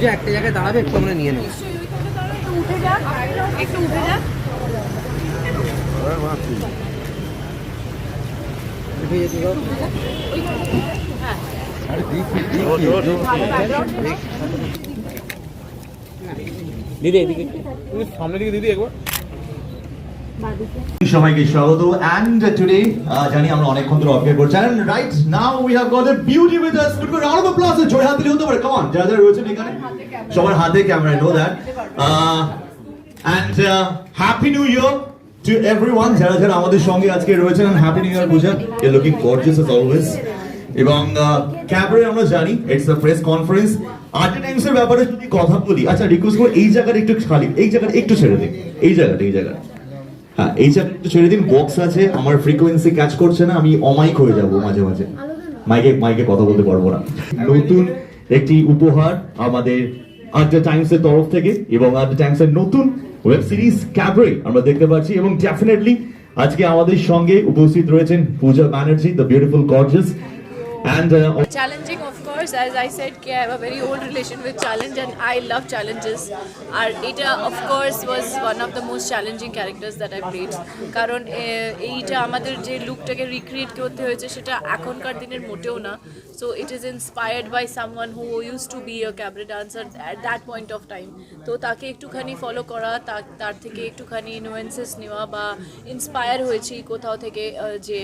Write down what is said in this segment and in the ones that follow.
পুজো একটা জায়গায় দাঁড়াবে একটু আমরা নিয়ে নেব। একটু উঠে যাক একটু উঠে যাক। উঠে যেতে দাও। দিদি এদিকে সামনের দিকে দিদি একবার। সবাইকে স্বাগত। এন্ড টুডে জানি আমরা অনেকক্ষণ ধরে অপেক্ষা করছি। And right now we have got beauty with us good round of applause জোরে হাত হতে পারে। কাম অন যারা যারা রয়েছেন এখানে, সবার হাতে camera no that and happy new year to everyone যারা যারা আমাদের সঙ্গে আজকে রয়েছেন happy new year Puja you looking gorgeous as always এবং ক্যাবারে আমরা জানি ইটস আ প্রেস কনফারেন্স আর্ট এর ব্যাপারে যদি কথা বলি আচ্ছা রিকোয়েস্ট করব এই জায়গাটা একটু খালি, এই জায়গাটা একটু ছেড়ে দিন এই জায়গাটা এই জায়গাটা। এই ছেড়ে দিন বক্স আছে, আমার ফ্রিকোয়েন্সি ক্যাচ করছে না, আমি অমাইক হয়ে যাব মাঝে মাঝে। মাইকে মাইকে কথা বলতে পারব না। নতুন একটি উপহার আমাদের আড্ডা টাইমস এর তরফ থেকে এবং আড্ডা টাইমস এর নতুন ওয়েব সিরিজ ক্যাবরে আমরা দেখতে পাচ্ছি এবং ডেফিনেটলি আজকে আমাদের সঙ্গে উপস্থিত রয়েছেন Puja Banerjee the beautiful gorgeous and challenging, of course. As i said i have a very old relation with challenge and i love challenges. আর এটা of course, was one of the most challenging characters that i played. কারণ এইটা আমাদের যে লুকটাকে recreate করতে হয়েছে সেটা এখনকার দিনের মোটেও না। So it is inspired by someone who use to be a cabaret dancer at that point of time তো তাকে একটুখানি ফলো করা তার থেকে একটুখানি নুয়েন্সেস নেওয়া বা ইন্সপায়ার হয়েছি কোথাও থেকে যে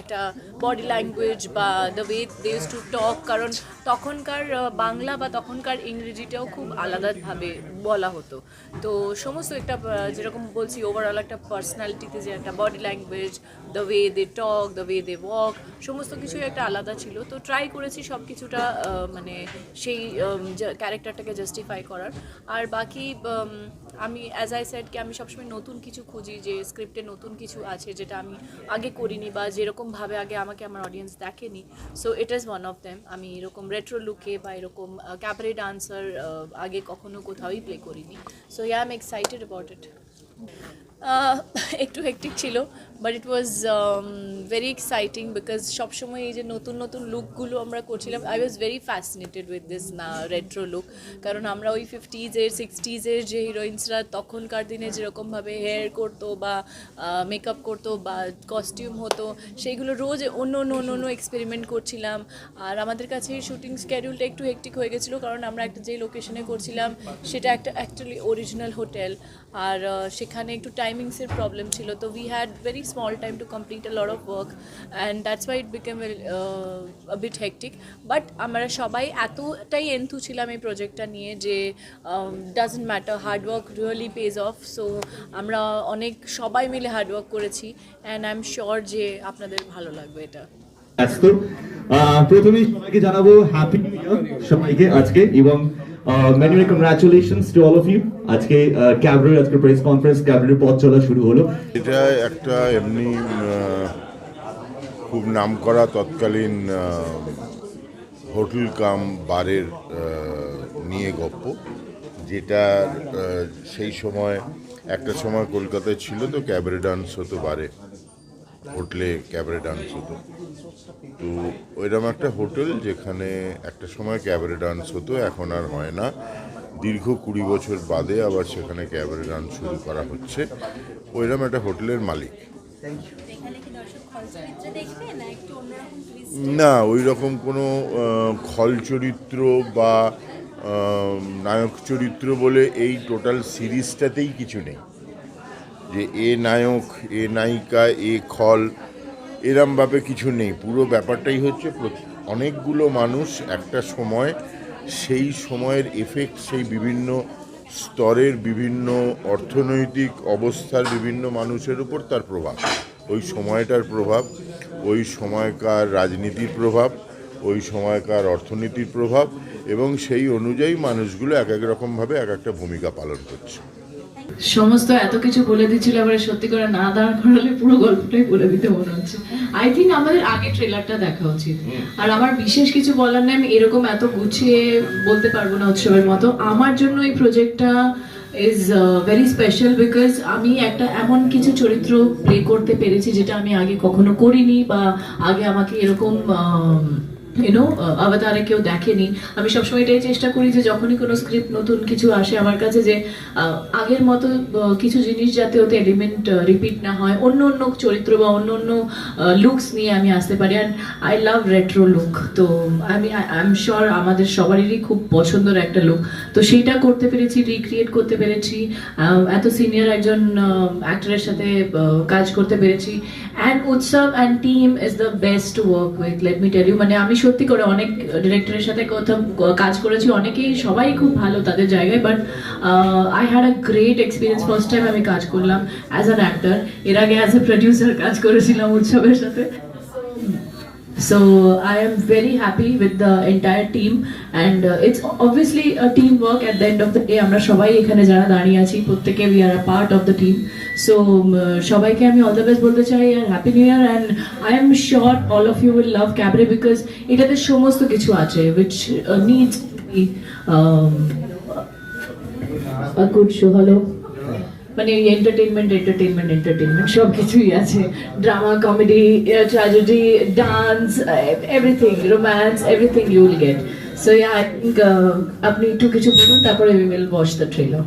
একটা বডি ল্যাঙ্গুয়েজ বা the way they use to talk কারণ তখনকার বাংলা বা তখনকার ইংরেজিটাও খুব আলাদাভাবে বলা হতো। তো সমস্ত একটা যেরকম বলছি ওভারঅল একটা পার্সোনালিটিতে যে একটা body language the way they talk the way they walk সমস্ত কিছুই একটা আলাদা ছিল। তো ট্রাই করেছি সব কিছুটা মানে সেই ক্যারেক্টারটাকে জাস্টিফাই করার। আর বাকি আমি অ্যাজ আই সেড কি আমি সবসময় নতুন কিছু খুঁজি, যে স্ক্রিপ্টে নতুন কিছু আছে, যেটা আমি আগে করিনি বা যেরকমভাবে আগে আমাকে আমার অডিয়েন্স দেখেনি। So it is one of them আমি এরকম রেট্রো লুকে বা এরকম ক্যাপারে ডান্সার আগে কখনো কোথাওই প্লে করিনি। So yeah am excited about it একটু হেক্টিক ছিল। But it was very exciting because সবসময় এই যে নতুন নতুন লুকগুলো আমরা করছিলাম I was very fascinated with this না রেট্রো লুক কারণ আমরা ওই ফিফটিজের সিক্সটিজের যে হিরোইন্সরা তখনকার দিনে যেরকমভাবে হেয়ার করতো বা মেকআপ করতো বা কস্টিউম হতো, সেইগুলো রোজ অন্য অন্য অন্য অন্য এক্সপেরিমেন্ট করছিলাম। আর আমাদের কাছে শুটিং স্ক্যাডিউলটা একটু হেকটিক হয়ে গেছিল কারণ আমরা একটা যে লোকেশনে করছিলাম, সেটা একটা অ্যাকচুয়ালি অরিজিনাল হোটেল আর সেখানে একটু টাইমিংসের প্রবলেম ছিল। তো we had very small time to complete a lot of work and that's why it became bit hectic but আমরা সবাই এতটাই এন্থু ছিলাম এই প্রজেক্টটা নিয়ে যে doesn't matter hard work really pays off so আমরা অনেক সবাই মিলে হার্ডওয়ার্ক করেছি অ্যান্ড আই এম শিওর যে আপনাদের ভালো লাগবে এটা। ব্যস্ত। সবাইকে জানাব হ্যাপি সবাইকে আজকে, এবং many congratulations to all of you আজকে ক্যাবরের আজকে প্রেস কনফারেন্স ক্যাবরের পথ চলা শুরু হলো। এটা একটা এমনি আহ, খুব নামকরা তৎকালীন আহ, হোটেল কাম বারের নিয়ে গপ্প যেটা সেই সময় একটা সময় কলকাতায় ছিল তো ক্যাবারে ডান্স হতো বারে হোটেলে ক্যাবারে ডান্স হতো। তো ওইরকম একটা হোটেল যেখানে একটা সময় ক্যাবারে ডান্স হতো এখন আর হয় না। দীর্ঘ কুড়ি বছর বাদে আবার সেখানে ক্যাবারে ডান্স শুরু করা হচ্ছে। ওইরকম একটা হোটেলের মালিক। না ওই রকম কোনো খল চরিত্র বা নায়ক চরিত্র বলে এই টোটাল সিরিজটাতেই কিছু নেই। যে এ নায়ক এ নায়িকা এ খল এরমভাবে কিছু নেই। পুরো ব্যাপারটাই হচ্ছে অনেকগুলো মানুষ একটা সময় সেই সময়ের এফেক্ট সেই বিভিন্ন স্তরের বিভিন্ন অর্থনৈতিক অবস্থার বিভিন্ন মানুষের উপর তার প্রভাব। ওই সময়টার প্রভাব, ওই সময়কার রাজনীতির প্রভাব, ওই সময়কার অর্থনীতির প্রভাব এবং সেই অনুযায়ী মানুষগুলো এক এক রকমভাবে এক একটা ভূমিকা পালন করছে। সমস্ত এত কিছু বলে দিচ্ছিল এবারে সত্যি করে না দাঁড় করালে পুরো গল্পটাই বলে দিতে মনে হচ্ছে। আই থিঙ্ক আমাদের আগে ট্রেলারটা দেখা উচিত। আর আমার বিশেষ কিছু বলার নেই আমি এরকম এত গুছিয়ে বলতে পারব না উৎসবের মতো। আমার জন্য এই প্রজেক্টটা ইজ ভেরি স্পেশাল বিকজ আমি একটা এমন কিছু চরিত্র প্লে করতে পেরেছি যেটা আমি আগে কখনো করিনি বা আগে আমাকে এরকম আহ, ইউনো আভাতারে কেউ দেখেনি। আমি সবসময় এটাই চেষ্টা করি যে যখনই কোনো স্ক্রিপ্ট নতুন কিছু আসে আমার কাছে যে আগের মতো কিছু জিনিস যাতে ওতে এলিমেন্ট রিপিট না হয়, অন্য অন্য চরিত্র বা অন্য অন্য লুকস নিয়ে আমি আসতে পারি। And I love retro look তো আমি আই এম শিওর আমাদের সবারই খুব পছন্দের একটা লুক তো সেইটা করতে পেরেছি রিক্রিয়েট করতে পেরেছি। এত সিনিয়র একজন অ্যাক্টরের সাথে কাজ করতে পেরেছি। And Utsav and team is the best to work with let me tell you মানে আমি সত্যি করে অনেক ডিরেক্টরের সাথে কথা কাজ করেছি, অনেকেই সবাই খুব ভালো তাদের জায়গায় but I had a great experience first time আমি কাজ করলাম অ্যাজ অ্যান অ্যাক্টর এর আগে অ্যাজ এ প্রডিউসার কাজ করেছিলাম উৎসবের সাথে। So I am very happy with the entire team and uh, it's obviously a teamwork at the end of the day আমরা সবাই এখানে যারা দাঁড়িয়ে আছি প্রত্যেকে we are a part of the team so um, uh, সবাইকে আমি all the best বলতে চাই আর happy new year and I am sure all of you will love Cabaret because এটাতে সমস্ত কিছু আছে which uh, needs to be um, a good show hello মানে entertainment entertainment entertainment সব কিছুই আছে। Drama comedy tragedy dance everything romance everything you will get so I think uh, আপনি একটু কিছু বলুন তারপরে we will watch the trailer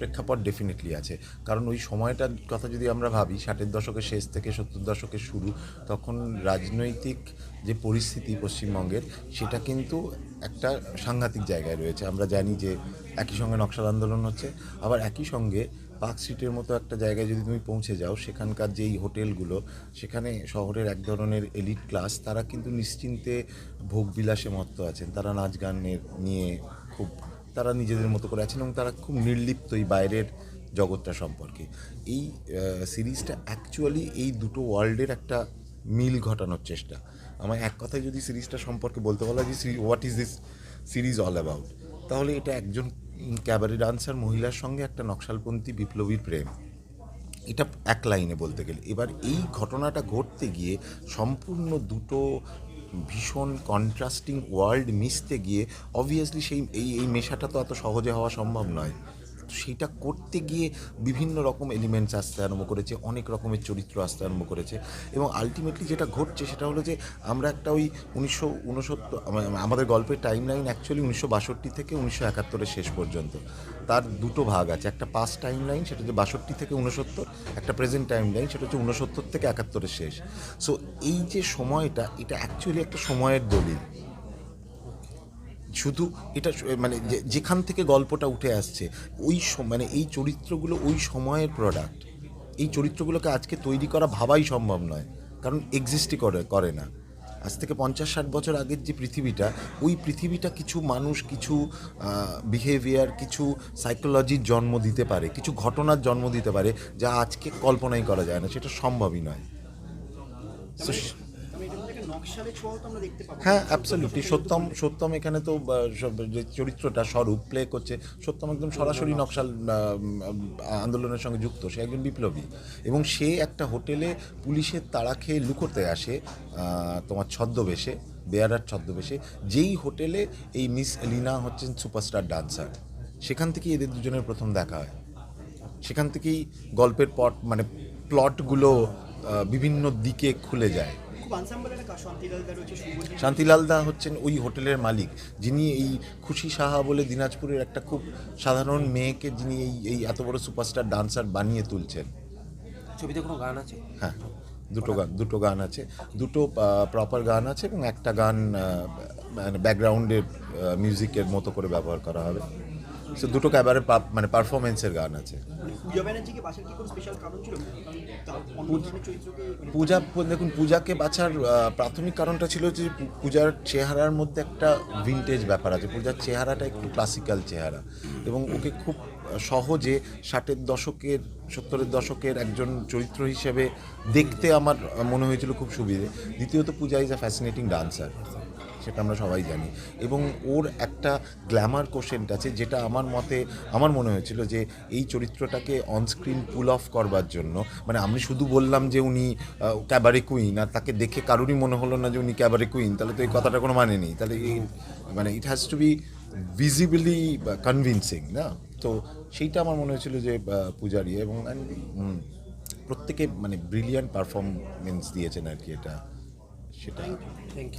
প্রেক্ষাপট ডেফিনেটলি আছে। কারণ ওই সময়টার কথা যদি আমরা ভাবি ষাটের দশকের শেষ থেকে সত্তর দশকের শুরু তখন রাজনৈতিক যে পরিস্থিতি পশ্চিমবঙ্গের সেটা কিন্তু একটা সাংঘাতিক জায়গায় রয়েছে। আমরা জানি যে একই সঙ্গে নকশাল আন্দোলন হচ্ছে আবার একই সঙ্গে পার্ক স্ট্রিটের মতো একটা জায়গায় যদি তুমি পৌঁছে যাও, সেখানকার যেই হোটেলগুলো, সেখানে শহরের এক ধরনের এলিট ক্লাস, তারা কিন্তু নিশ্চিন্তে ভোগবিলাসে মত্ত আছেন। তারা নাচ গানের নিয়ে খুব, তারা নিজেদের মতো করে আছেন এবং তারা খুব নির্লিপ্ত এই বাইরের জগৎটা সম্পর্কে। এই সিরিজটা অ্যাকচুয়ালি এই দুটো ওয়ার্ল্ডের একটা মিল ঘটানোর চেষ্টা। আমায় এক কথায় যদি সিরিজটা সম্পর্কে বলতে বলা যে what is this series all about তাহলে এটা একজন ক্যাবারি ডান্সার মহিলার সঙ্গে একটা নকশালপন্থী বিপ্লবীর প্রেম। এটা এক লাইনে বলতে গেলে। এবার এই ঘটনাটা ঘটতে গিয়ে সম্পূর্ণ দুটো ভীষণ কন্ট্রাস্টিং ওয়ার্ল্ড মিশতে গিয়ে অবভিয়াসলি সেই, এই এই মেশাটা তো এত সহজে হওয়া সম্ভব নয়। তো সেইটা করতে গিয়ে বিভিন্ন রকম এলিমেন্টস আসতে আরম্ভ করেছে, অনেক রকমের চরিত্র আসতে আরম্ভ করেছে। এবং আলটিমেটলি যেটা ঘটছে সেটা হলো যে আমরা একটা ওই উনিশশো উনসত্তর আমাদের গল্পের টাইম লাইন অ্যাকচুয়ালি উনিশশো বাষট্টি থেকে উনিশশো একাত্তরের শেষ পর্যন্ত। তার দুটো ভাগ আছে, একটা পাস্ট টাইম লাইন সেটা হচ্ছে বাষট্টি থেকে উনসত্তর একটা প্রেজেন্ট টাইম লাইন সেটা হচ্ছে উনসত্তর থেকে একাত্তরের শেষ। সো এই যে সময়টা, এটা অ্যাকচুয়ালি একটা সময়ের দলিল। শুধু এটা মানে যেখান থেকে গল্পটা উঠে আসছে, ওই মানে এই চরিত্রগুলো ওই সময়ের প্রোডাক্ট এই চরিত্রগুলোকে আজকে তৈরি করা ভাবাই সম্ভব নয়, কারণ এক্সিস্টই করে করে না। আজ থেকে পঞ্চাশ ষাট বছর আগের যে পৃথিবীটা, ওই পৃথিবীটা কিছু মানুষ, কিছু বিহেভিয়ার কিছু সাইকোলজির জন্ম দিতে পারে, কিছু ঘটনার জন্ম দিতে পারে, যা আজকে কল্পনাই করা যায় না, সেটা সম্ভবই নয়। হ্যাঁ অ্যাবসলিউটলি সত্যম সত্যম এখানে তো সব- যে চরিত্রটা স্বরূপ প্লে করছে সত্যম একদম সরাসরি নকশাল আন্দোলনের সঙ্গে যুক্ত। সে একজন বিপ্লবী। এবং সে একটা হোটেলে পুলিশের তাড়া খেয়ে লুকোতে আসে তোমার ছদ্মবেশে বেয়ারার ছদ্মবেশে। যেই হোটেলে এই মিস এলিনা হচ্ছেন সুপারস্টার ডান্সার সেখান থেকেই এদের দুজনের প্রথম দেখা হয়। সেখান থেকেই গল্পের পট মানে প্লটগুলো বিভিন্ন দিকে খুলে যায়। শান্তিলাল দা হচ্ছেন ওই হোটেলের মালিক যিনি এই খুশি সাহা বলে দিনাজপুরের একটা খুব সাধারণ মেয়েকে যিনি এই এই এত বড় সুপারস্টার ডান্সার বানিয়ে তুলছেন। ছবিতে কোনো গান আছে? হ্যাঁ দুটো গান দুটো গান আছে। দুটো প্রপার গান আছে এবং একটা গান মানে ব্যাকগ্রাউন্ডের মিউজিকের মতো করে ব্যবহার করা হবে। সো দুটো ক্যাবারে মানে পারফরমেন্সের গান আছে। পূজা দেখুন পূজাকে বাছার প্রাথমিক কারণটা ছিল যে পূজার চেহারার মধ্যে একটা ভিনটেজ ব্যাপার আছে। পূজার চেহারাটা একটু ক্লাসিক্যাল চেহারা। এবং ওকে খুব সহজে ষাটের দশকের সত্তরের দশকের একজন চরিত্র হিসেবে দেখতে আমার মনে হয়েছিল খুব সুবিধে। দ্বিতীয়ত Puja is a fascinating dancer সেটা আমরা সবাই জানি। এবং ওর একটা গ্ল্যামার কোশেন্ট আছে যেটা আমার মতে আমার মনে হয়েছিল যে এই চরিত্রটাকে অনস্ক্রিন পুল অফ করবার জন্য মানে আমি শুধু বললাম যে উনি ক্যাবারে কুইন আর তাকে দেখে কারোরই মনে হলো না যে উনি ক্যাবারে কুইন তাহলে তো এই কথাটা কোনো মানে নেই। তাহলে এই মানে it has to be visibly convincing না? তো সেইটা আমার মনে হয়েছিল যে পূজারি এবং প্রত্যেকে মানে ব্রিলিয়ান্ট পারফরমেন্স দিয়েছেন আর কি এটা সেটা। Thank you